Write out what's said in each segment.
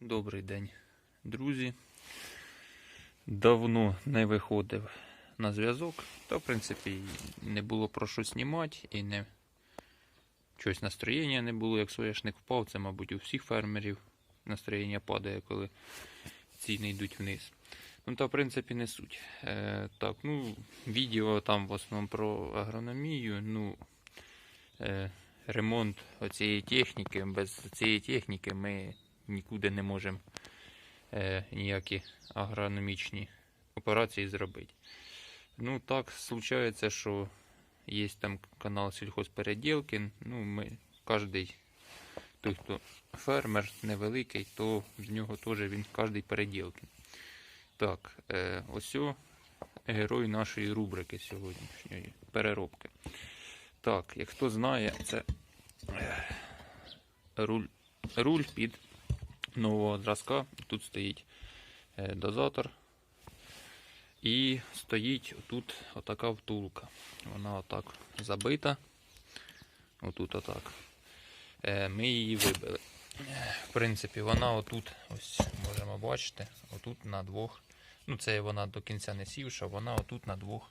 Добрий день, друзі. Давно не виходив на зв'язок, та в принципі не було про що знімати і не щось настроєння не було, як соняшник впав. Це, мабуть, у всіх фермерів настроєння падає, коли ціни йдуть вниз. Ну та в принципі не суть. Е, так, ну, відео там в основному про агрономію. Ну, е, ремонт цієї техніки. Без цієї техніки ми нікуди не можемо е, ніякі агрономічні операції зробити. Ну, так случається, що є там канал сільхозпереділки. Ну, ми, кожен, той, хто фермер невеликий, то в нього теж він кожен переділки. Так, е, ось герой нашої рубрики сьогоднішньої переробки. Так, як хто знає, це е, руль, руль під нового зразка. Тут стоїть е, дозатор. І стоїть тут отака втулка. Вона отак забита. Отут отак. Е, Ми її вибили. В принципі, вона отут, ось можемо бачити, отут на двох. Ну, це вона до кінця не сівша, вона отут на двох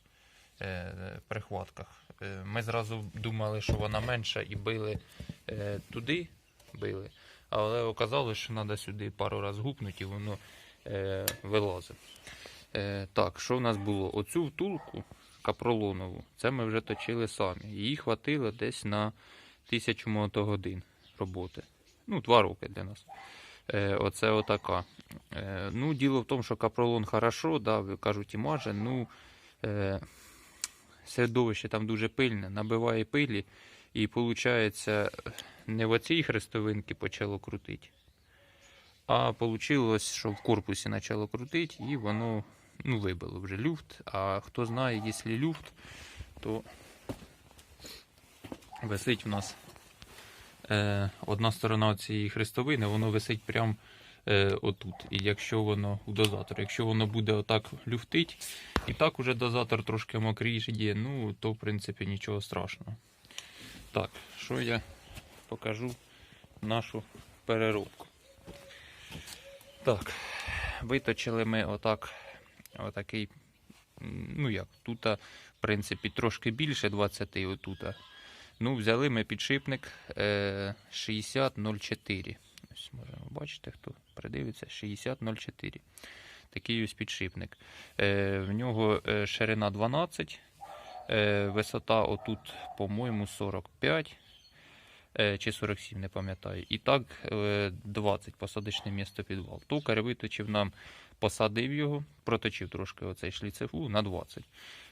е, прихватках. Е, ми зразу думали, що вона менша і били е, туди, били. Але оказалось, що треба сюди пару разів гупнути і воно е, вилазить. Е, так, що в нас було? Оцю втулку капролонову, це ми вже точили самі. Її хватило десь на 1000 мотогодин роботи. Ну, два роки для нас. Е, оце отака. Е, ну, діло в тому, що капролон хорошо, да, кажуть, і маже. Ну, е, середовище там дуже пильне, набиває пилі, і виходить, не в оцій хрестовинці почало крутити, а вийшло, що в корпусі почало крутити, і воно ну, вибило вже люфт. А хто знає, якщо люфт, то висить в нас е, одна сторона цієї хрестовини, воно висить прямо е, отут. І якщо воно у дозатор, якщо воно буде отак люфтить, і так уже дозатор трошки мокріє, ну то в принципі нічого страшного. Так, що я покажу нашу переробку. Так, виточили ми отак, отакий, ну як, тут, в принципі, трошки більше 20 отут. Ну, взяли ми підшипник е, 6004. Ось можемо бачити, хто придивиться, 6004. Такий ось підшипник. Е, в нього е, ширина 12, е, висота отут, по-моєму, 45 е, чи 47, не пам'ятаю. І так е, 20 посадочне місто підвал. Токар виточив нам, посадив його, проточив трошки оцей шліцефу на 20.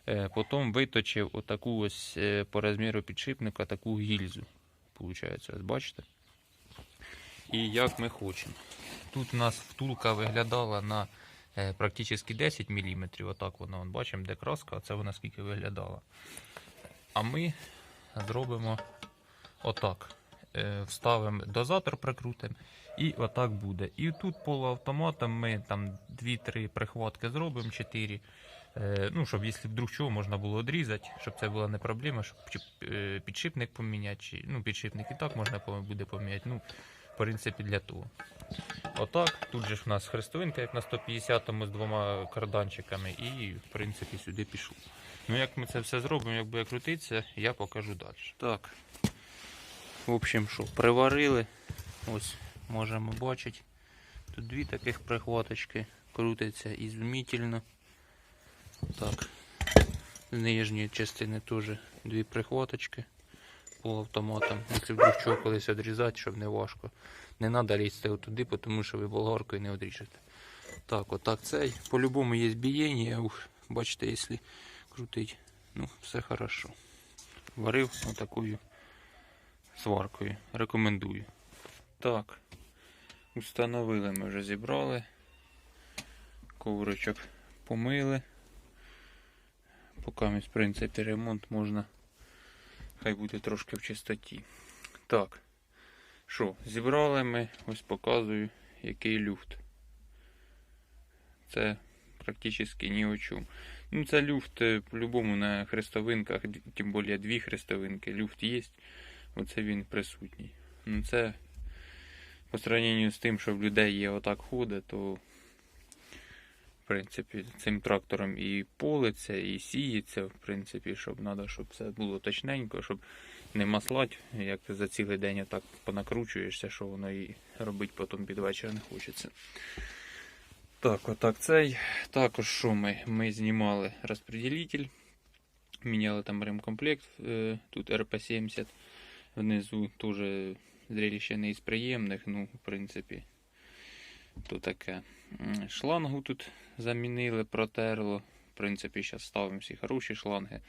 Е, Потім виточив отаку ось е, по розміру підшипника таку гільзу. Получається, ось бачите? І як ми хочемо. Тут у нас втулка виглядала на е, практично 10 мм. Отак вона, вон, бачимо, де краска, а це вона скільки виглядала. А ми зробимо отак. Е, Вставимо дозатор, прикрутимо, і отак буде. І тут полуавтоматом ми там 2-3 прихватки зробимо, 4. Е, Ну, щоб якщо вдруг чого можна було відрізати, щоб це була не проблема, щоб е, підшипник поміняти. Ну, підшипник і так можна буде поміняти. Ну, в принципі, для того. Отак. Тут же ж в нас хрестовинка, як на 150-му з двома карданчиками, і, в принципі, сюди пішло. Ну, як ми це все зробимо, як буде крутитися, я покажу далі. Так. В общем, що, приварили. Ось можемо бачити. Тут дві таких прихваточки крутяться ізумітельно. Так. З нижньої частини теж дві прихваточки полуавтоматом. Якщо вдруг чого колись відрізати, щоб не важко. Не треба лізти туди, тому що ви болгаркою не відріжете. Так, отак цей. По-любому є бієння. Ух, бачите, якщо крутить, ну, все хорошо. Варив отакою сваркою. Рекомендую. Так. Установили ми вже зібрали. Ковричок помили. Поки, в принципі, ремонт можна. Хай буде трошки в чистоті. Так. Що, зібрали ми, ось показую, який люфт. Це практично ні о чому. Ну, це люфт е, по-любому на хрестовинках, тим більше дві хрестовинки, люфт є. Оце він присутній. Ну це по сравненню з тим, що в людей є отак ходить, то в принципі цим трактором і политься, і сіється, в принципі, щоб треба, щоб все було точненько, щоб не маслать, як ти за цілий день отак понакручуєшся, що воно і робить потім під вечір не хочеться. Так, отак цей. Також що ми? Ми знімали розпределитель, міняли там ремкомплект, е, тут РП-70. Внизу теж зрелище не із приємних, ну, в принципі, то таке. Шлангу тут замінили, протерло. В принципі, зараз ставимо всі хороші шланги.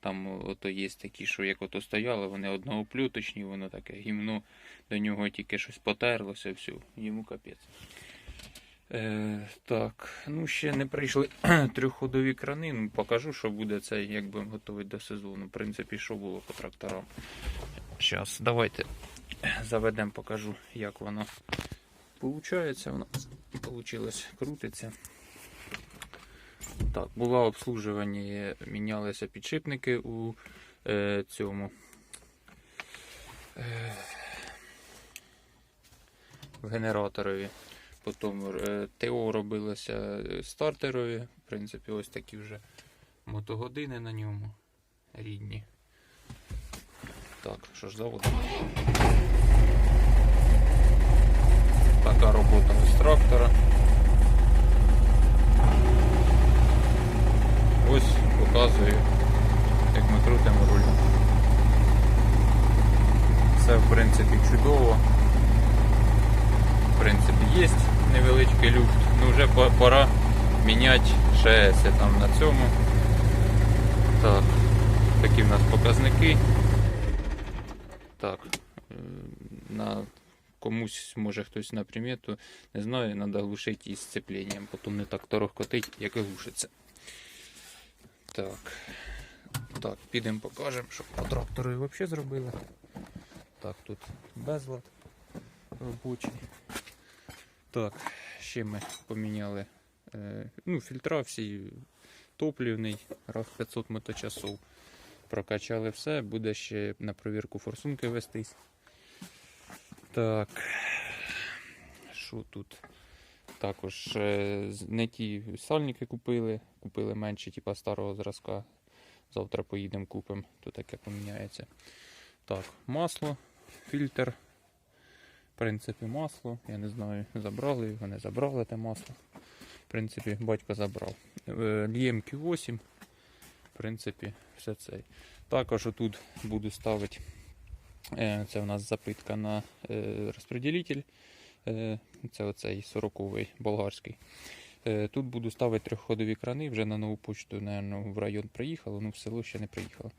Там ото є такі, що як ото стояли, вони одноплюточні, воно таке гімно, до нього тільки щось потерлося, все, йому капець. Е, так, ну ще не прийшли трьохходові крани. Ну, покажу, що буде це, як будемо готові до сезону. В принципі, що було по тракторам. Зараз, давайте заведемо, покажу, як воно получається. Воно получилось, крутиться. Так, було обслужування, мінялися підшипники у е, цьому. Е, в генераторові. Потім е, ТО робилося е, стартерові. В принципі, ось такі вже мотогодини на ньому рідні. Так, що ж заводимо? Така робота ось трактора. Ось показую, як ми крутимо руль. Все в принципі чудово. В принципі, є невеличкий люфт. Ну вже пора міняти ШС там на цьому. Так, такі в нас показники. Так, на комусь може хтось на примету, не знаю, треба глушити із сцепленням, потім не так торохкотить, як і глушиться. Так. Так, підемо покажемо, що по трактору взагалі зробили. Так, тут безлад робочий. Так, ще ми поміняли е, ну, фільтра всі топлівний, раз 500 моточасов. Прокачали все, буде ще на провірку форсунки вестись. Так. Що тут? Також е, не ті сальники купили, купили менше, типа старого зразка. Завтра поїдемо купимо, то таке поміняється. Так, масло, фільтр. В принципі, масло. Я не знаю, забрали його, не забрали те масло. В принципі, батько забрав. Е, Л'єм Q8. Принципі, все це. Також отут буду ставити. е, Це у нас запитка на е, розпределитель. Е, Це оцей 40-й болгарський. Тут буду ставити трьохходові крани. Вже на нову почту, наверное, в район приїхало, ну в село ще не приїхало.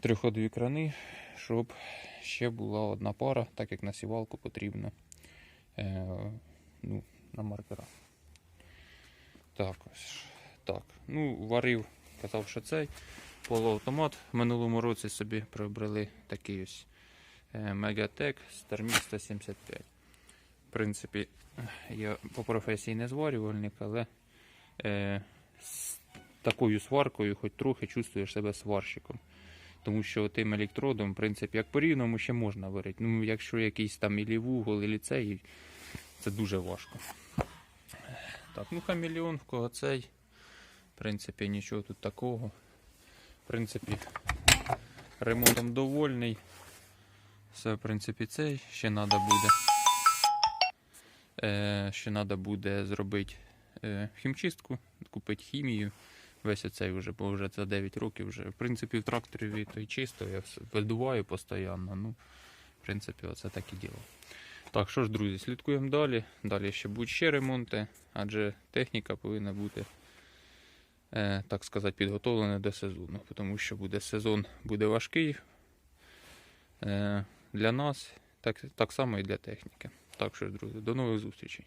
Трьохходові крани, щоб ще була одна пара, так як на сівалку потрібно ну, на маркера. Так ось. Так. Ну, варив, казав, що цей полуавтомат. В минулому році собі приобрели такий ось Megatech Starmix 175. В принципі, я по професії не зварювальник, але е, з такою сваркою хоч трохи чувствуєш себе сварщиком. Тому що тим електродом, в принципі, як по рівному ще можна варити. Ну, якщо якийсь там ілі вугол, ілі цей, це дуже важко. Так, ну хамелеон, в кого цей. В принципі, нічого тут такого. В принципі, ремонтом довольний. Все, в принципі, цей ще треба буде. Е, ще треба буде зробити е, хімчистку, купити хімію. Весь оцей вже, бо вже за 9 років вже. В принципі, в тракторі то й чисто, я видуваю постійно. Ну, в принципі, оце так і діло. Так, що ж, друзі, слідкуємо далі. Далі ще будуть ще ремонти, адже техніка повинна бути, так сказати, підготовлене до сезону. Тому що буде сезон буде важкий е, для нас, так, так само і для техніки. Так що, друзі, до нових зустрічей.